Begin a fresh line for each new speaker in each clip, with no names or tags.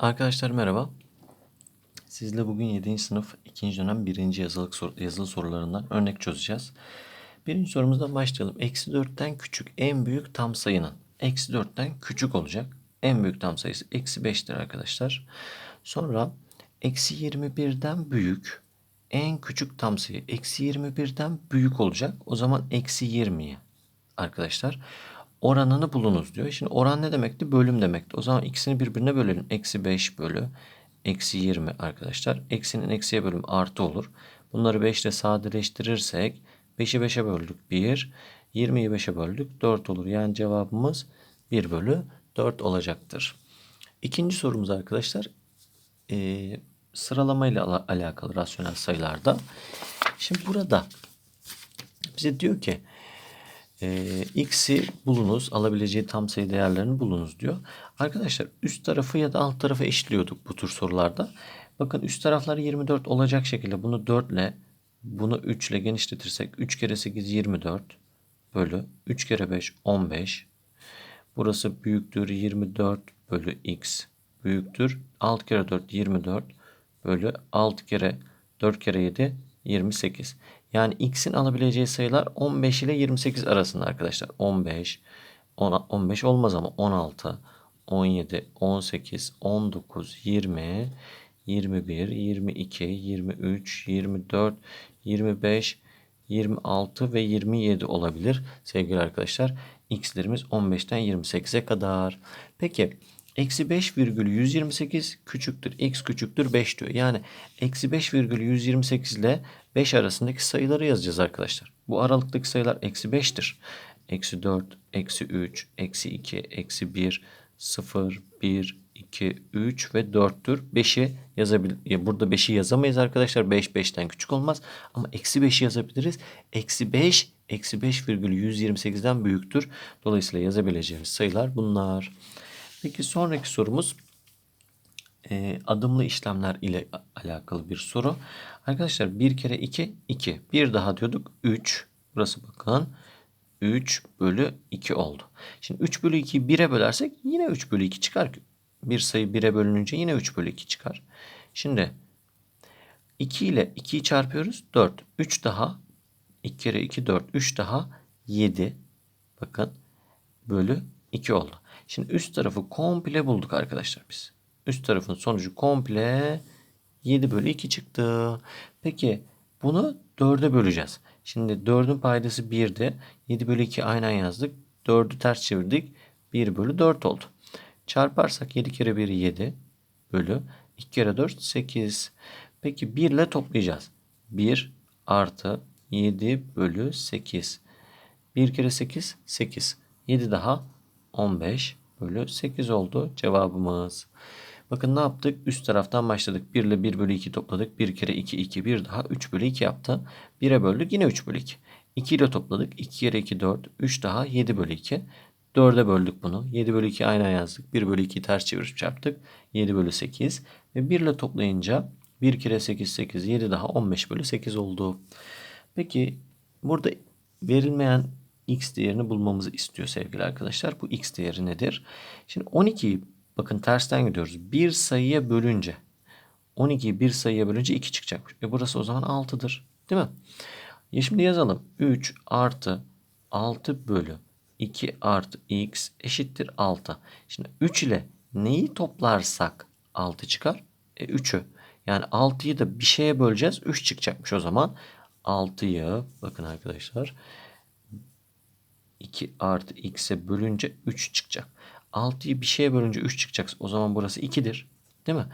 Arkadaşlar merhaba. Sizle bugün 7. sınıf 2. dönem 1. yazılı, sor yazılı sorularından örnek çözeceğiz. Birinci sorumuzdan başlayalım. Eksi 4'ten küçük en büyük tam sayının eksi 4'ten küçük olacak. En büyük tam sayısı eksi 5'tir arkadaşlar. Sonra eksi 21'den büyük en küçük tam sayı eksi 21'den büyük olacak. O zaman eksi 20'yi arkadaşlar oranını bulunuz diyor. Şimdi oran ne demekti? Bölüm demekti. O zaman ikisini birbirine bölelim. Eksi 5 bölü eksi 20 arkadaşlar. Eksinin eksiye bölüm artı olur. Bunları 5 ile sadeleştirirsek 5'i 5'e böldük 1. 20'yi 5'e böldük 4 olur. Yani cevabımız 1 bölü 4 olacaktır. İkinci sorumuz arkadaşlar e, sıralamayla ala- alakalı rasyonel sayılarda. Şimdi burada bize diyor ki e, x'i bulunuz, alabileceği tam sayı değerlerini bulunuz diyor. Arkadaşlar üst tarafı ya da alt tarafı eşitliyorduk bu tür sorularda. Bakın üst taraflar 24 olacak şekilde bunu 4 ile bunu 3 ile genişletirsek 3 kere 8 24 bölü 3 kere 5 15. Burası büyüktür 24 bölü x büyüktür 6 kere 4 24 bölü 6 kere 4 kere 7 28. Yani x'in alabileceği sayılar 15 ile 28 arasında arkadaşlar. 15, 10, 15 olmaz ama 16, 17, 18, 19, 20, 21, 22, 23, 24, 25, 26 ve 27 olabilir sevgili arkadaşlar. X'lerimiz 15'ten 28'e kadar. Peki eksi 5 virgül 128 küçüktür. X küçüktür 5 diyor. Yani eksi 5 virgül 128 ile 5 arasındaki sayıları yazacağız arkadaşlar. Bu aralıktaki sayılar eksi 5'tir. Eksi 4, eksi 3, eksi 2, eksi 1, 0, 1, 2, 3 ve 4'tür. 5'i yazabil ya burada 5'i yazamayız arkadaşlar. 5 5'ten küçük olmaz. Ama eksi 5'i yazabiliriz. Eksi 5 eksi 5 virgül 128'den büyüktür. Dolayısıyla yazabileceğimiz sayılar bunlar. Peki sonraki sorumuz e, adımlı işlemler ile alakalı bir soru. Arkadaşlar 1 kere 2 2. Bir daha diyorduk 3. Burası bakın 3 bölü 2 oldu. Şimdi 3 bölü 2'yi 1'e bölersek yine 3 bölü 2 çıkar. Bir sayı 1'e bölününce yine 3 bölü 2 çıkar. Şimdi 2 ile 2'yi çarpıyoruz. 4. 3 daha 2 kere 2 4. 3 daha 7. Bakın bölü 2 oldu. Şimdi üst tarafı komple bulduk arkadaşlar biz. Üst tarafın sonucu komple 7 bölü 2 çıktı. Peki bunu 4'e böleceğiz. Şimdi 4'ün paydası 1'di. 7 bölü 2 aynen yazdık. 4'ü ters çevirdik. 1 bölü 4 oldu. Çarparsak 7 kere 1 7 bölü 2 kere 4 8. Peki 1 ile toplayacağız. 1 artı 7 bölü 8. 1 kere 8 8. 7 daha 15 bölü 8 oldu cevabımız. Bakın ne yaptık? Üst taraftan başladık. 1 ile 1 bölü 2 topladık. 1 kere 2 2 1 daha 3 bölü 2 yaptı. 1'e böldük yine 3 bölü 2. 2 ile topladık. 2 kere 2 4 3 daha 7 bölü 2. 4'e böldük bunu. 7 bölü 2 aynen yazdık. 1 bölü 2'yi ters çevirip çarptık. 7 bölü 8. Ve 1 ile toplayınca 1 kere 8 8 7 daha 15 bölü 8 oldu. Peki burada verilmeyen x değerini bulmamızı istiyor sevgili arkadaşlar. Bu x değeri nedir? Şimdi 12'yi bakın tersten gidiyoruz. Bir sayıya bölünce 12'yi bir sayıya bölünce 2 çıkacak. E burası o zaman 6'dır. Değil mi? Ya şimdi yazalım. 3 artı 6 bölü 2 artı x eşittir 6. Şimdi 3 ile neyi toplarsak 6 çıkar? E 3'ü. Yani 6'yı da bir şeye böleceğiz. 3 çıkacakmış o zaman. 6'yı bakın arkadaşlar 2 artı x'e bölünce 3 çıkacak. 6'yı bir şeye bölünce 3 çıkacak. O zaman burası 2'dir. Değil mi?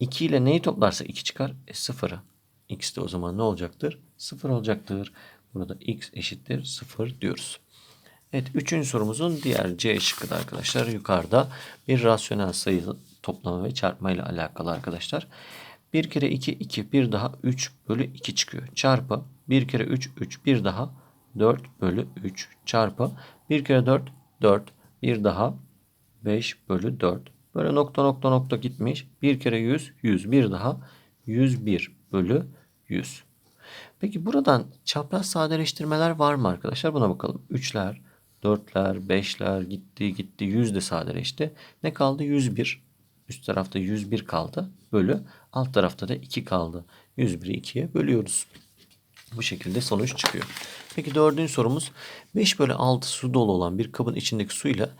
2 ile neyi toplarsa 2 çıkar? E 0'ı. X de o zaman ne olacaktır? 0 olacaktır. Burada x eşittir 0 diyoruz. Evet üçüncü sorumuzun diğer C şıkkı da arkadaşlar yukarıda bir rasyonel sayı toplama ve çarpma ile alakalı arkadaşlar. 1 kere 2 2 bir daha 3 bölü 2 çıkıyor. Çarpı 1 kere 3 3 bir daha 4 bölü 3 çarpı 1 kere 4 4 bir daha 5 bölü 4. Böyle nokta nokta nokta gitmiş. 1 kere 100 100 bir daha 101 bölü 100. Peki buradan çapraz sadeleştirmeler var mı arkadaşlar? Buna bakalım. 3'ler, 4'ler, 5'ler gitti gitti 100 de sadeleşti. Ne kaldı? 101. Üst tarafta 101 kaldı. Bölü. Alt tarafta da 2 kaldı. 101'i 2'ye bölüyoruz. Bu şekilde sonuç çıkıyor. Peki dördüncü sorumuz 5 bölü 6 su dolu olan bir kabın içindeki suyla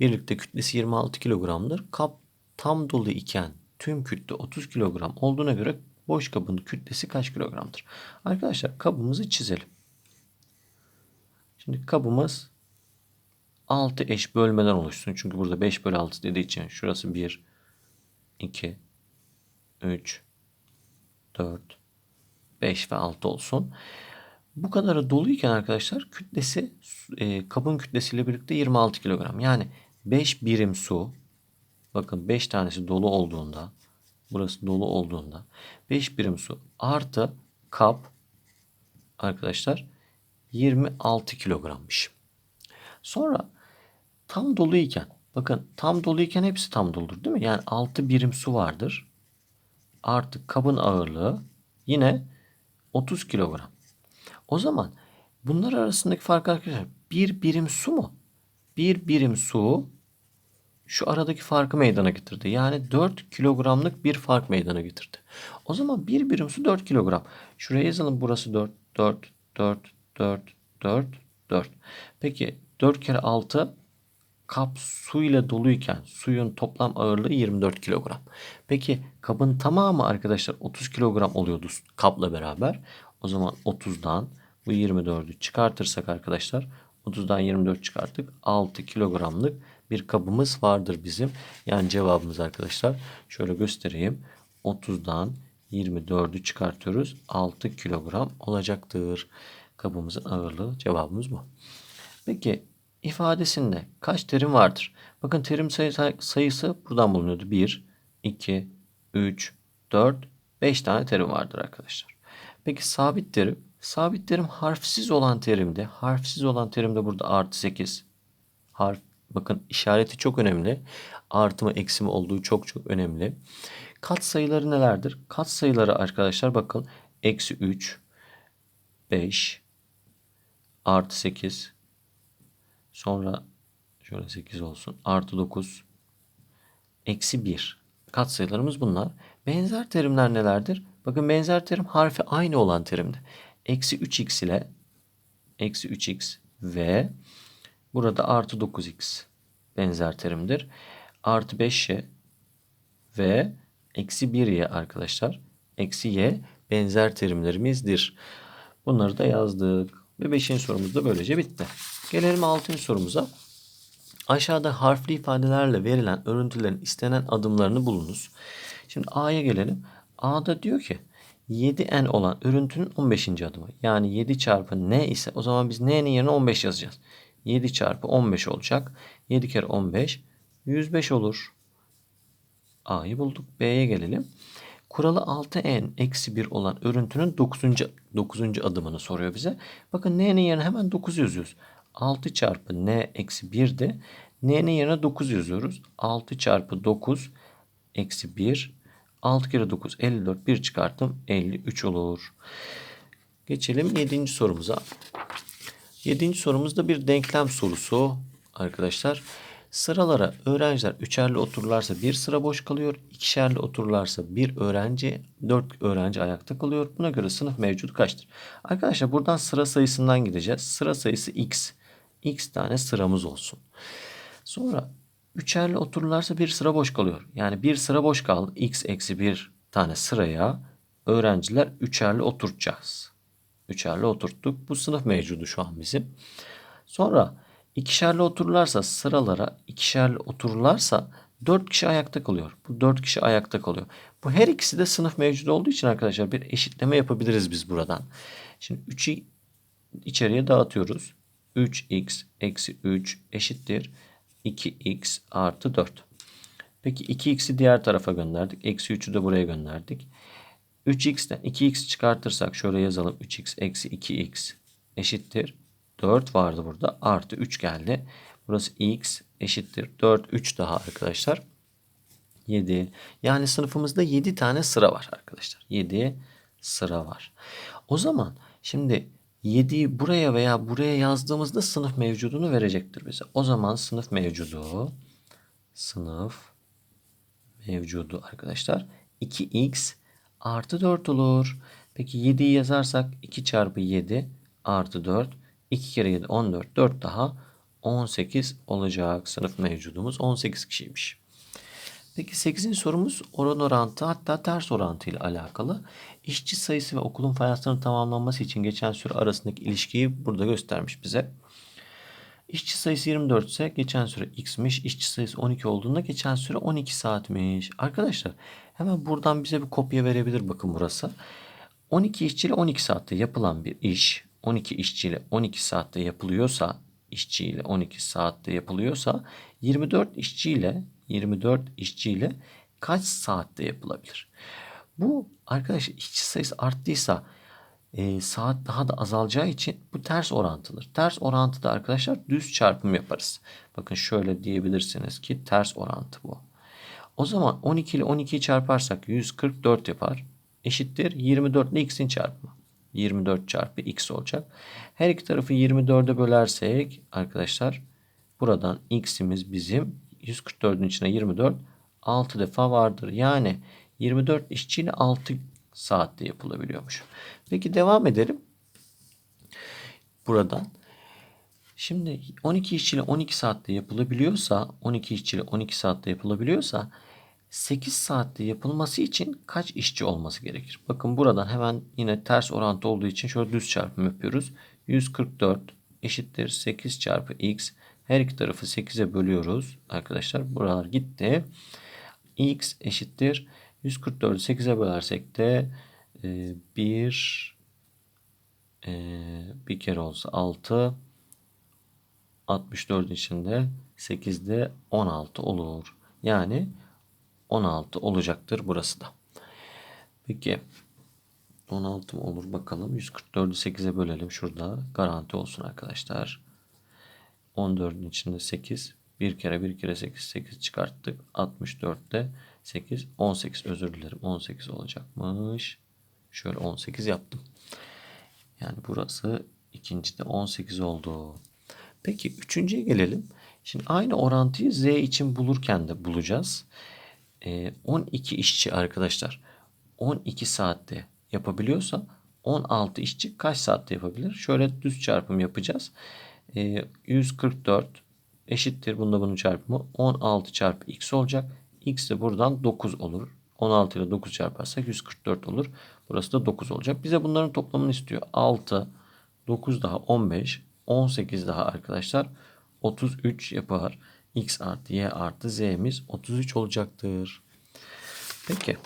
birlikte kütlesi 26 kilogramdır. Kap tam dolu iken tüm kütle 30 kilogram olduğuna göre boş kabın kütlesi kaç kilogramdır? Arkadaşlar kabımızı çizelim. Şimdi kabımız 6 eş bölmeden oluşsun. Çünkü burada 5 bölü 6 dediği için şurası 1, 2, 3, 4, 5 ve 6 olsun. Bu kadarı doluyken arkadaşlar kütlesi e, kabın kütlesiyle birlikte 26 kilogram. Yani 5 birim su bakın 5 tanesi dolu olduğunda burası dolu olduğunda 5 birim su artı kap arkadaşlar 26 kilogrammış. Sonra tam doluyken bakın tam doluyken hepsi tam doludur değil mi? Yani 6 birim su vardır. Artı kabın ağırlığı yine 30 kilogram. O zaman bunlar arasındaki fark arkadaşlar bir birim su mu? Bir birim su şu aradaki farkı meydana getirdi. Yani 4 kilogramlık bir fark meydana getirdi. O zaman bir birim su 4 kilogram. Şuraya yazalım burası 4, 4, 4, 4, 4, 4. Peki 4 kere 6 kap su ile doluyken suyun toplam ağırlığı 24 kilogram. Peki kabın tamamı arkadaşlar 30 kilogram oluyordu kapla beraber. O zaman 30'dan bu 24'ü çıkartırsak arkadaşlar 30'dan 24 çıkarttık. 6 kilogramlık bir kabımız vardır bizim. Yani cevabımız arkadaşlar şöyle göstereyim. 30'dan 24'ü çıkartıyoruz. 6 kilogram olacaktır. Kabımızın ağırlığı cevabımız bu. Peki ifadesinde kaç terim vardır? Bakın terim sayısı, buradan bulunuyordu. 1, 2, 3, 4, 5 tane terim vardır arkadaşlar. Peki sabit terim. Sabit terim harfsiz olan terimde. Harfsiz olan terimde burada artı 8. Harf bakın işareti çok önemli. Artı mı olduğu çok çok önemli. Kat sayıları nelerdir? Kat sayıları arkadaşlar bakın. Eksi 3, 5, artı 8, sonra şöyle 8 olsun. Artı 9, eksi 1. Kat sayılarımız bunlar. Benzer terimler nelerdir? Bakın benzer terim harfi aynı olan terimde. Eksi 3x ile eksi 3x ve burada artı 9x benzer terimdir. Artı 5y ve eksi 1y arkadaşlar. Eksi y benzer terimlerimizdir. Bunları da yazdık. Ve 5. sorumuz da böylece bitti. Gelelim 6. sorumuza. Aşağıda harfli ifadelerle verilen örüntülerin istenen adımlarını bulunuz. Şimdi A'ya gelelim. A'da diyor ki 7n olan örüntünün 15. adımı. Yani 7 çarpı n ise o zaman biz n'nin yerine 15 yazacağız. 7 çarpı 15 olacak. 7 kere 15 105 olur. A'yı bulduk. B'ye gelelim. Kuralı 6n eksi 1 olan örüntünün 9. 9. adımını soruyor bize. Bakın n'nin yerine hemen 9 yazıyoruz. 6 çarpı n eksi 1 de n'nin yerine 9 yazıyoruz. 6 çarpı 9 eksi 1 6 kere 9 54 1 çıkarttım 53 olur. Geçelim 7. sorumuza. 7. sorumuzda bir denklem sorusu arkadaşlar. Sıralara öğrenciler üçerli otururlarsa bir sıra boş kalıyor. İkişerli otururlarsa bir öğrenci, dört öğrenci ayakta kalıyor. Buna göre sınıf mevcudu kaçtır? Arkadaşlar buradan sıra sayısından gideceğiz. Sıra sayısı x. x tane sıramız olsun. Sonra üçerli otururlarsa bir sıra boş kalıyor. Yani bir sıra boş kaldı. x eksi bir tane sıraya öğrenciler üçerli oturtacağız. Üçerli oturttuk. Bu sınıf mevcudu şu an bizim. Sonra ikişerli otururlarsa sıralara ikişerli otururlarsa dört kişi ayakta kalıyor. Bu dört kişi ayakta kalıyor. Bu her ikisi de sınıf mevcudu olduğu için arkadaşlar bir eşitleme yapabiliriz biz buradan. Şimdi 3'ü içeriye dağıtıyoruz. 3x eksi 3 eşittir. 2x artı 4. Peki 2x'i diğer tarafa gönderdik. Eksi 3'ü de buraya gönderdik. 3x'ten 2x çıkartırsak şöyle yazalım. 3x eksi 2x eşittir. 4 vardı burada. Artı 3 geldi. Burası x eşittir. 4, 3 daha arkadaşlar. 7. Yani sınıfımızda 7 tane sıra var arkadaşlar. 7 sıra var. O zaman şimdi 7'yi buraya veya buraya yazdığımızda sınıf mevcudunu verecektir bize. O zaman sınıf mevcudu sınıf mevcudu arkadaşlar 2x artı 4 olur. Peki 7'yi yazarsak 2 çarpı 7 artı 4. 2 kere 7 14. 4 daha 18 olacak. Sınıf mevcudumuz 18 kişiymiş. Peki 8. sorumuz oran orantı hatta ters orantı ile alakalı. İşçi sayısı ve okulun fayanslarının tamamlanması için geçen süre arasındaki ilişkiyi burada göstermiş bize. İşçi sayısı 24 ise geçen süre x'miş. İşçi sayısı 12 olduğunda geçen süre 12 saatmiş. Arkadaşlar hemen buradan bize bir kopya verebilir bakın burası. 12 işçiyle 12 saatte yapılan bir iş 12 işçiyle 12 saatte yapılıyorsa işçiyle 12 saatte yapılıyorsa 24 işçiyle 24 işçiyle kaç saatte yapılabilir? Bu arkadaşlar işçi sayısı arttıysa e, saat daha da azalacağı için bu ters orantılıdır. Ters orantıda arkadaşlar düz çarpım yaparız. Bakın şöyle diyebilirsiniz ki ters orantı bu. O zaman 12 ile 12'yi çarparsak 144 yapar. Eşittir 24 ile x'in çarpımı. 24 çarpı x olacak. Her iki tarafı 24'e bölersek arkadaşlar buradan x'imiz bizim 144'ün içine 24 6 defa vardır. Yani 24 işçiyle 6 saatte yapılabiliyormuş. Peki devam edelim. Buradan. Şimdi 12 işçiyle 12 saatte yapılabiliyorsa 12 işçiyle 12 saatte yapılabiliyorsa 8 saatte yapılması için kaç işçi olması gerekir? Bakın buradan hemen yine ters orantı olduğu için şöyle düz çarpım yapıyoruz. 144 eşittir 8 çarpı x. Her iki tarafı 8'e bölüyoruz. Arkadaşlar buralar gitti. x eşittir 144'ü 8'e bölersek de e, 1 e, bir kere olsa 6 64 içinde 8'de 16 olur. Yani 16 olacaktır burası da. Peki 16 mı olur bakalım. 144'ü 8'e bölelim şurada. Garanti olsun arkadaşlar. 14'ün içinde 8. Bir kere bir kere 8 8 çıkarttık. 64'te 8 18 özür dilerim. 18 olacakmış. Şöyle 18 yaptım. Yani burası ikincide 18 oldu. Peki üçüncüye gelelim. Şimdi aynı orantıyı Z için bulurken de bulacağız. 12 ee, işçi arkadaşlar 12 saatte yapabiliyorsa 16 işçi kaç saatte yapabilir? Şöyle düz çarpım yapacağız. 144 ee, eşittir bunda bunun çarpımı 16 çarpı x olacak. x de buradan 9 olur. 16 ile 9 çarparsak 144 olur. Burası da 9 olacak. Bize bunların toplamını istiyor. 6, 9 daha 15, 18 daha arkadaşlar 33 yapar x artı y artı z'miz 33 olacaktır. Peki.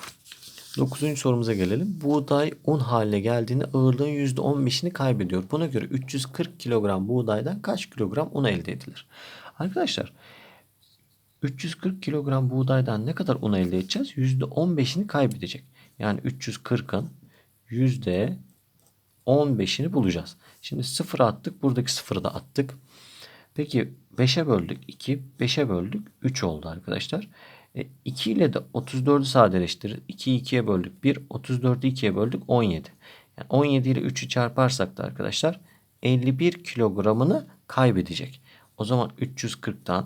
9. sorumuza gelelim. Buğday un haline geldiğinde ağırlığın %15'ini kaybediyor. Buna göre 340 kilogram buğdaydan kaç kilogram un elde edilir? Arkadaşlar 340 kilogram buğdaydan ne kadar un elde edeceğiz? %15'ini kaybedecek. Yani 340'ın %15'ini bulacağız. Şimdi 0 attık. Buradaki 0'ı da attık. Peki 5'e böldük 2, 5'e böldük 3 oldu arkadaşlar. E, 2 ile de 34'ü sadeleştirir. 2'yi 2'ye böldük 1, 34'ü 2'ye böldük 17. Yani 17 ile 3'ü çarparsak da arkadaşlar 51 kilogramını kaybedecek. O zaman 340'tan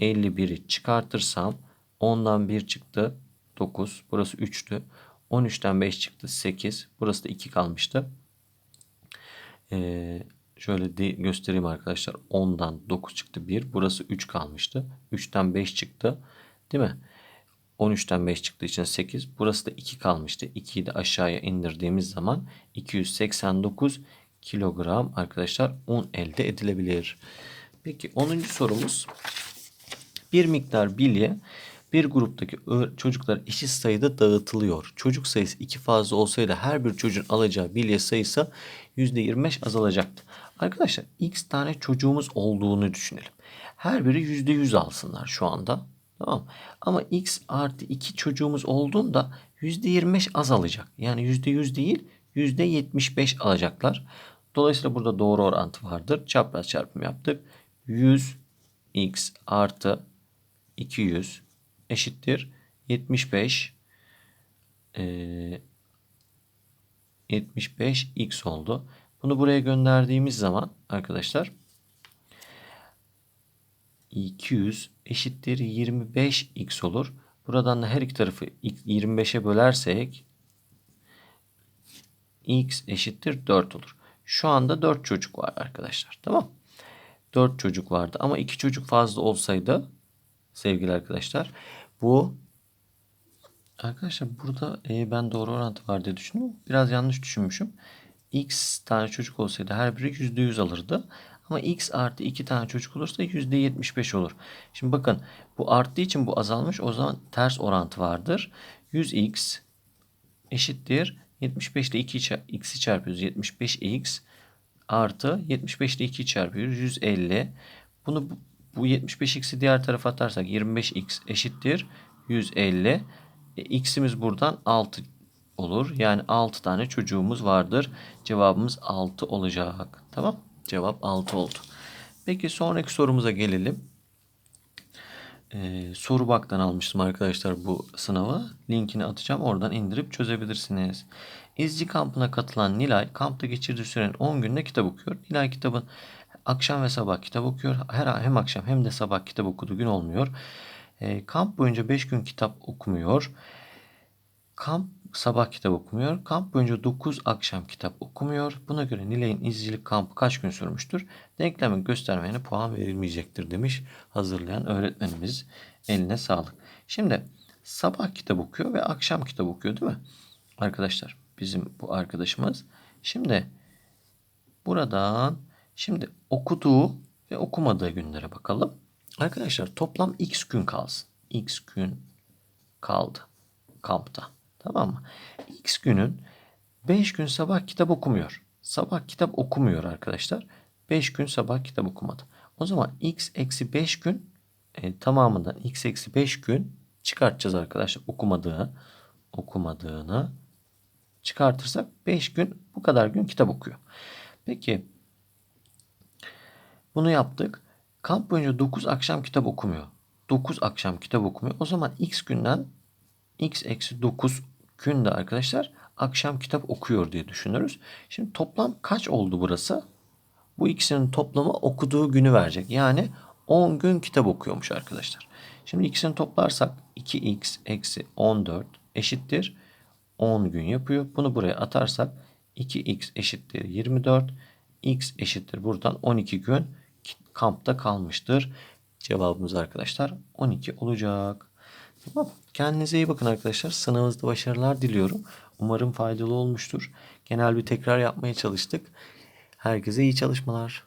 51'i çıkartırsam 10'dan 1 çıktı 9. Burası 3'tü. 13'ten 5 çıktı 8. Burası da 2 kalmıştı. Ee, Şöyle de göstereyim arkadaşlar. 10'dan 9 çıktı 1. Burası 3 kalmıştı. 3'ten 5 çıktı. Değil mi? 13'ten 5 çıktığı için 8. Burası da 2 kalmıştı. 2'yi de aşağıya indirdiğimiz zaman 289 kilogram arkadaşlar un elde edilebilir. Peki 10. sorumuz. Bir miktar bilye bir gruptaki çocuklar eşit sayıda dağıtılıyor. Çocuk sayısı iki fazla olsaydı her bir çocuğun alacağı bilye sayısı %25 azalacaktı. Arkadaşlar x tane çocuğumuz olduğunu düşünelim. Her biri %100 alsınlar şu anda. Tamam Ama x artı 2 çocuğumuz olduğunda %25 azalacak. Yani %100 değil %75 alacaklar. Dolayısıyla burada doğru orantı vardır. Çapraz çarpım yaptık. 100 x artı 200 eşittir 75 e, 75 x oldu. Bunu buraya gönderdiğimiz zaman arkadaşlar 200 eşittir 25x olur. Buradan da her iki tarafı 25'e bölersek x eşittir 4 olur. Şu anda 4 çocuk var arkadaşlar. Tamam. 4 çocuk vardı ama 2 çocuk fazla olsaydı sevgili arkadaşlar bu arkadaşlar burada e, ben doğru orantı var diye düşündüm. Biraz yanlış düşünmüşüm. X tane çocuk olsaydı her biri %100 alırdı. Ama x artı 2 tane çocuk olursa %75 olur. Şimdi bakın bu arttığı için bu azalmış. O zaman ters orantı vardır. 100x eşittir 75 ile 2 x'i çarpıyoruz. 75x artı 75 ile 2 çarpıyoruz. 150. Bunu bu, bu 75x'i diğer tarafa atarsak 25x eşittir 150. E, x'imiz buradan 6 olur. Yani 6 tane çocuğumuz vardır. Cevabımız 6 olacak. Tamam. Cevap 6 oldu. Peki sonraki sorumuza gelelim. Ee, soru baktan almıştım arkadaşlar bu sınavı. Linkini atacağım. Oradan indirip çözebilirsiniz. İzci kampına katılan Nilay kampta geçirdiği sürenin 10 günde kitap okuyor. Nilay kitabın akşam ve sabah kitap okuyor. Her hem akşam hem de sabah kitap okuduğu gün olmuyor. Ee, kamp boyunca 5 gün kitap okumuyor. Kamp sabah kitap okumuyor. Kamp boyunca 9 akşam kitap okumuyor. Buna göre Nilay'ın izcilik kampı kaç gün sürmüştür? Denklemi göstermeyene puan verilmeyecektir demiş hazırlayan öğretmenimiz. Eline sağlık. Şimdi sabah kitap okuyor ve akşam kitap okuyor değil mi? Arkadaşlar bizim bu arkadaşımız. Şimdi buradan şimdi okuduğu ve okumadığı günlere bakalım. Arkadaşlar toplam x gün kalsın. x gün kaldı kampta. Tamam mı? X günün 5 gün sabah kitap okumuyor. Sabah kitap okumuyor arkadaşlar. 5 gün sabah kitap okumadı. O zaman x eksi 5 gün e, tamamından x eksi 5 gün çıkartacağız arkadaşlar. Okumadığı, okumadığını çıkartırsak 5 gün bu kadar gün kitap okuyor. Peki bunu yaptık. Kamp boyunca 9 akşam kitap okumuyor. 9 akşam kitap okumuyor. O zaman x günden x eksi 9 günde arkadaşlar akşam kitap okuyor diye düşünürüz. Şimdi toplam kaç oldu burası? Bu ikisinin toplamı okuduğu günü verecek. Yani 10 gün kitap okuyormuş arkadaşlar. Şimdi ikisini toplarsak 2x eksi 14 eşittir 10 gün yapıyor. Bunu buraya atarsak 2x eşittir 24. x eşittir buradan 12 gün kampta kalmıştır. Cevabımız arkadaşlar 12 olacak. Tamam. Kendinize iyi bakın arkadaşlar. Sınavınızda başarılar diliyorum. Umarım faydalı olmuştur. Genel bir tekrar yapmaya çalıştık. Herkese iyi çalışmalar.